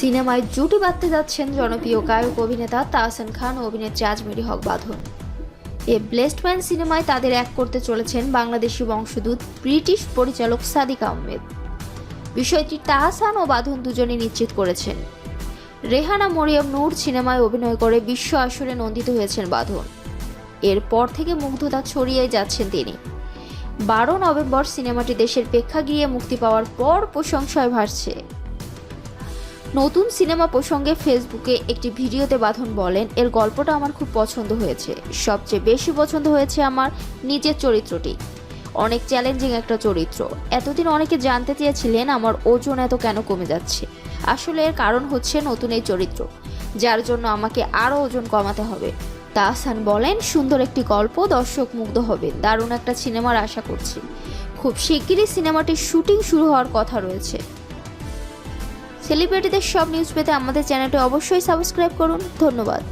সিনেমায় জুটি বাঁধতে যাচ্ছেন জনপ্রিয় গায়ক অভিনেতা তাহসান খান ও অভিনেত্রী আজমেরি হক বাঁধন। এ ব্লেসড ম্যান সিনেমায় তাদের এক করতে চলেছেন বাংলাদেশি বংশোদ্ভূত ব্রিটিশ পরিচালক সাদিক আহমেদ। বিষয়টি তাহসান ও বাঁধন দুজনে নিশ্চিত করেছেন। রেহানা মরিয়ম নূর সিনেমায় অভিনয় করে বিশ্ব আসরে নন্দিত হয়েছেন বাঁধন। এরপর থেকে মুগ্ধতা ছড়িয়ে যাচ্ছেন তিনি। বারো নভেম্বর সিনেমাটি দেশের প্রেক্ষাগৃহে মুক্তি পাওয়ার পর প্রশংসায় ভাসছে। নতুন সিনেমা প্রসঙ্গে ফেসবুকে একটি ভিডিওতে বাঁধন বলেন, এর গল্পটা আমার খুব পছন্দ হয়েছে। সবচেয়ে বেশি পছন্দ হয়েছে আমার নিজের চরিত্রটি। অনেক চ্যালেঞ্জিং একটা চরিত্র। এতদিন অনেকে জানতে চেয়েছিলেন আমার ওজন এত কেন কমে যাচ্ছে। আসলে এর কারণ হচ্ছে নতুন এই চরিত্র, যার জন্য আমাকে আরও ওজন কমাতে হবে। তাহসান বলেন, সুন্দর একটি গল্প, দর্শক মুগ্ধ হবে। দারুণ একটা সিনেমার আশা করছি। খুব শিগগিরই সিনেমাটির শুটিং শুরু হওয়ার কথা রয়েছে। সেলিব্রিটিদের সব নিউজ পেতে আমাদের চ্যানেলটি অবশ্যই সাবস্ক্রাইব করুন। ধন্যবাদ।